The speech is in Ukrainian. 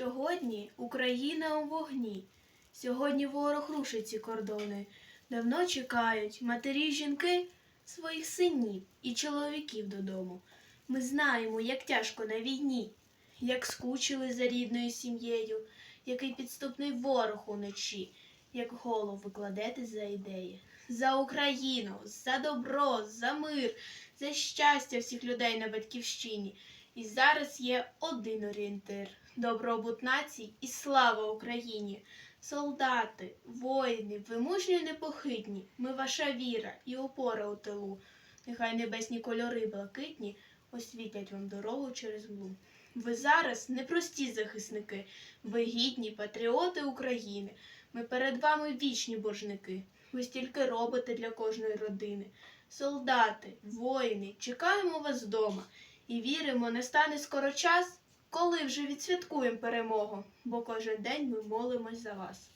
Сьогодні Україна у вогні. Сьогодні ворог рушить ці кордони. Давно чекають матері жінки своїх синів і чоловіків додому. Ми знаємо, як тяжко на війні, як скучили за рідною сім'єю, який підступний ворог уночі, як голову кладете за ідеї. За Україну, за добро, за мир, за щастя всіх людей на батьківщині. І зараз є один орієнтир добробут націй і слава Україні. Солдати, воїни, ви мужні непохитні, ми ваша віра і опора у тилу. Нехай небесні кольори блакитні освітять вам дорогу через млу. Ви зараз непрості захисники, ви гідні патріоти України. Ми перед вами вічні боржники. Ви стільки робите для кожної родини. Солдати, воїни, чекаємо вас вдома і віримо, не стане скоро час, коли вже відсвяткуємо перемогу, бо кожен день ми молимось за вас.